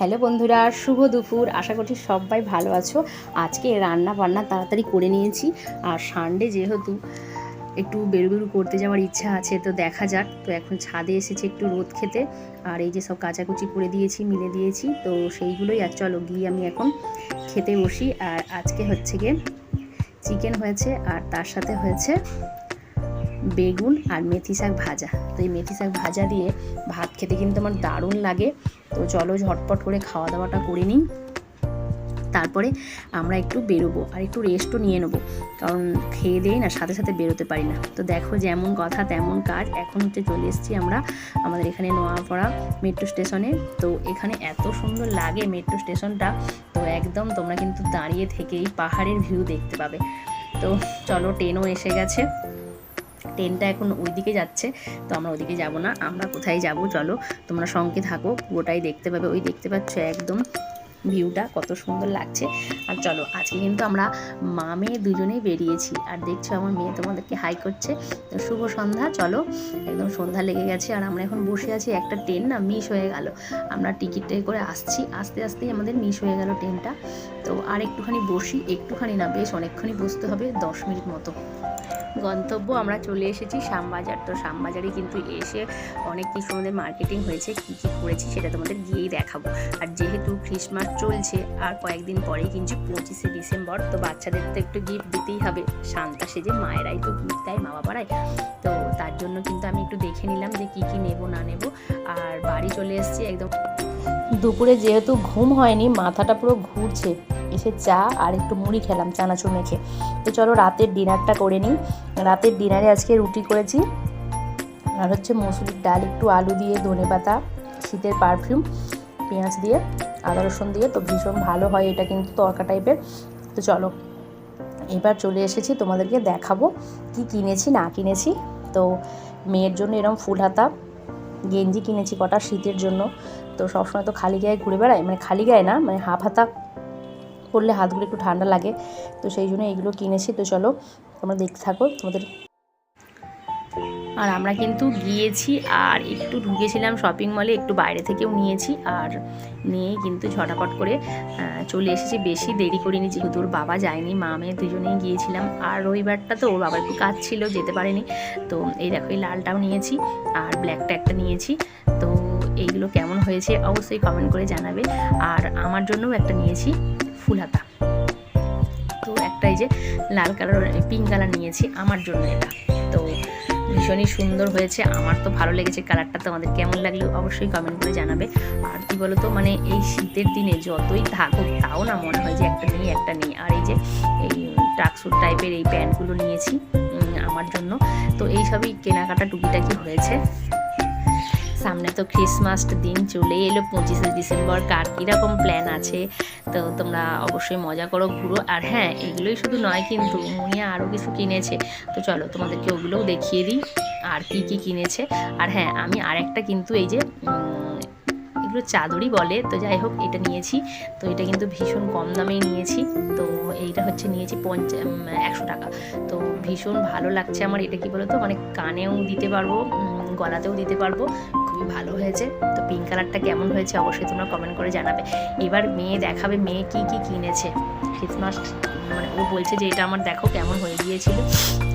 Hello বন্ধুরা, শুভ দুপুর। আশা করছি সবাই ভালো আছো। আজকে রান্না বান্না তাড়াতাড়ি করে নিয়েছি। আর সানডে যেহেতু একটু বেরু বেরু করতে যাওয়ার ইচ্ছা আছে, তো দেখা যাক। তো এখন ছাদে এসেছে একটু রোদ খেতে। আর এই যে সব কাচাকুচি করে দিয়েছি, মিলে দিয়েছি। তো সেইগুলোই আর চলো, গিয়ে আমি এখন খেতে বসি। আর আজকে হচ্ছে গিয়ে চিকেন হয়েছে, আর তার সাথে হয়েছে বেগুন আর মেথি শাক ভাজা। তো এই মেথি শাক ভাজা দিয়ে ভাত খেতে কিন্তু আমার দারুণ লাগে। তো চলো ঝটপট করে খাওয়া দাওয়াটা করে নিই। তারপরে আমরা একটু বেরোবো আর একটু রেস্টও নিয়ে নেব। কারণ খেয়ে দিয়ে না সাথে সাথে বেরোতে পারি না। তো দেখো যেমন কথা তেমন কাজ। এখন হচ্ছে চলে এসেছি আমরা আমাদের এখানে নোয়াপাড়া মেট্রো স্টেশনে তো এখানে এত সুন্দর লাগে মেট্রো স্টেশনটা তো একদম তোমরা কিন্তু দাঁড়িয়ে থেকেই পাহাড়ের ভিউ দেখতে পাবে। তো চলো ট্রেনও এসে গেছে। ট্রেনটা এখন ওইদিকে যাচ্ছে, তো আমরা ওইদিকে যাব না। আমরা কোথায় যাব চলো, তোমরা সঙ্গে থাকো, পুরোটাই দেখতে পাবে। ওই দেখতে পাচ্ছ একদম ভিউটা, কত সুন্দর লাগছে। আর চলো, আজকে কিন্তু আমরা মা মেয়ে দুজনেই বেরিয়েছি। আর দেখছ আমার মেয়ে তোমাদেরকে হাই করছে। তো শুভ সন্ধ্যা, চলো। একদম সন্ধ্যা লেগে গেছে, আর আমরা এখন বসে আছি একটা ট্রেন না মিস হয়ে গেল। আমরা টিকিটে করে আসছি, আস্তে আস্তেই আমাদের মিস হয়ে গেল ট্রেনটা তো আর একটুখানি বসি, একটুখানি না, বেশ অনেকক্ষণই বসতে হবে, দশ মিনিট মতো। গন্তব্য আমরা চলে এসেছি শ্যামবাজার। তো শ্যামবাজারে কিন্তু এসে অনেক কিছু আমাদের মার্কেটিং হয়েছে, কী কী করেছি সেটা তোমাদের গিয়েই দেখাবো। আর যেহেতু খ্রিসমাস চলছে, আর কয়েকদিন পরেই কিন্তু পঁচিশে ডিসেম্বর, তো বাচ্চাদের তো একটু গিফট দিতেই হবে। শান্তা সেজে মায়েরাই তো গিফট দেয়, মা বাবারাই। তো তার জন্য কিন্তু আমি একটু দেখে নিলাম যে কী কী নেব, না নেব। আর চলে এসেছি একদম। দুপুরে যেহেতু ঘুম হয়নি, মাথাটা পুরো ঘুরছে। এসে চা আর একটু মুড়ি খেলাম, চানাচুর মেখে। তো চলো রাতের ডিনারটা করে নিই। রাতের ডিনারে আজকে রুটি করেছি। আর হচ্ছে মসুরির ডাল, একটু আলু দিয়ে ধনে পাতা, শীতের পারফিউম পেঁয়াজ দিয়ে, আদা রসুন দিয়ে। তো ভীষণ ভালো হয় এটা কিন্তু তরকা টাইপের তো চলো, এবার চলে এসেছি, তোমাদেরকে দেখাবো কি কিনেছি, না কিনেছি। তো মেয়ের জন্য এরকম ফুল হাতা। গেঞ্জি কিনেছি কটা শীতের জন্য। তো সবসময় তো খালি গায়ে ঘুরে বেড়াই মানে খালি গায়ে না মানে হাফ হাতা করলে হাতগুলো একটু ঠান্ডা লাগে। তো সেই জন্য এইগুলো কিনেছি। তো চলো তোমরা দেখতে থাকো, তোমাদের আর আমরা কিন্তু গিয়েছি আর একটু ঢুকেছিলাম শপিং মলে একটু বাইরে থেকেও নিয়েছি আর নিয়ে কিন্তু ঝটাপট করে চলে এসেছি। বেশি দেরি করিনি যেহেতু ওর বাবা যায়নি, মা মেয়ে দুজনেই গিয়েছিলাম। আর রবিবারটা তো ওর বাবার একটু কাজ ছিল, যেতে পারেনি। তো এই দেখো, এই লালটাও নিয়েছি আর ব্ল্যাকটা একটা নিয়েছি। তো এইগুলো কেমন হয়েছে অবশ্যই কমেন্ট করে জানাবে। আর আমার জন্যও একটা নিয়েছি ফুল হাতা। এই যে লাল কালার পিঙ্ক কালার নিয়েছি আমার জন্য এটা। তো ভীষণই সুন্দর হয়েছে। আমার তো ভালো লেগেছে কালারটা। তোমাদের কেমন লাগল অবশ্যই কমেন্ট করে জানাবে। আর কি বলো তো মানে এই শীতের দিনে যতই থাকুক, তাও না মনে হয় যে একটা নেই একটা নেই। আর এই যে এই ট্রাকস্যুট টাইপের এই প্যান্টগুলো নিয়েছি আমার জন্য। তো এই সবই কেনাকাটা টুকিটাকি হয়েছে। সামনে তো ক্রিসমাস দিন চলে এলো, পঁচিশে ডিসেম্বর কার কীরকম প্ল্যান আছে? তো তোমরা অবশ্যই মজা করো ঘুরো আর হ্যাঁ এগুলোই শুধু নয় কিন্তু মুনিয়া আরও কিছু কিনেছে। তো চলো তোমাদেরকে ওগুলোও দেখিয়ে দিই, আর কি কি কিনেছে। আর হ্যাঁ আমি আরেকটা কিন্তু এই যে এগুলো চাদরই বলে, তো যাই হোক এটা নিয়েছি। তো এটা কিন্তু ভীষণ কম দামেই নিয়েছি। তো এইটা হচ্ছে নিয়েছি পঞ্চা একশো টাকা। তো ভীষণ ভালো লাগছে আমার। এটা কি বলো তো মানে কানেও দিতে পারব গলাতেও দিতে পারব। ভালো হয়েছে। তো পিঙ্ক কালারটা কেমন হয়েছে অবশ্যই তোমরা কমেন্ট করে জানাবে। এবার মেয়ে দেখাবে, মেয়ে কি কি কিনেছে? ক্রিসমাস মানে ও বলছে যে এটা আমার দেখো কেমন হয়ে গিয়েছিল।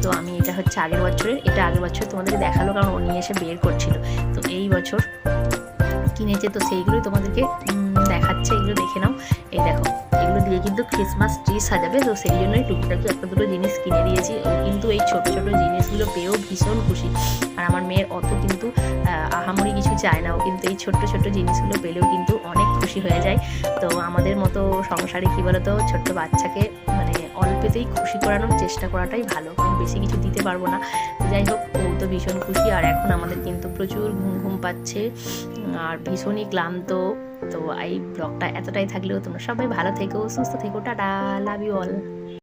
তো আমি এটা হচ্ছে আগের বছরের, এটা আগের বছর তোমাদেরকে দেখাল কারণ ও নিয়ে এসে বের করছিল। তো এই বছর কিনেছে, তো সেইগুলোই তোমাদেরকে ক্রিসমাস ট্রি সাজাবে, তো সেই জন্যই টুকটাকি একটা দুটো জিনিস কিনে দিয়েছি। ও কিন্তু এই ছোট ছোট জিনিসগুলো পেয়েও ভীষণ খুশি। আর আমার মেয়ের অত কিন্তু আহামরি কিছু চায় না। ও কিন্তু এই ছোট্ট ছোট্ট জিনিসগুলো পেলেও কিন্তু অনেক খুশি হয়ে যায়। তো আমাদের মতো সংসারে কী বলতো, ছোট্ট বাচ্চাকে মানে অল্পেতেই খুশি করানোর চেষ্টা করাটাই ভালো। কারণ বেশি কিছু দিতে পারব না। যাই হোক, ও তো ভীষণ খুশি। আর এখন আমাদের কিন্তু প্রচুর ঘুম ঘুম পাচ্ছে। আর ভীষণই ক্লান্ত। তো এই ব্লগটা এতটাই থাকলেও তোমরা সবাই ভালো থেকো, সুস্থ থেকো। Tata love you all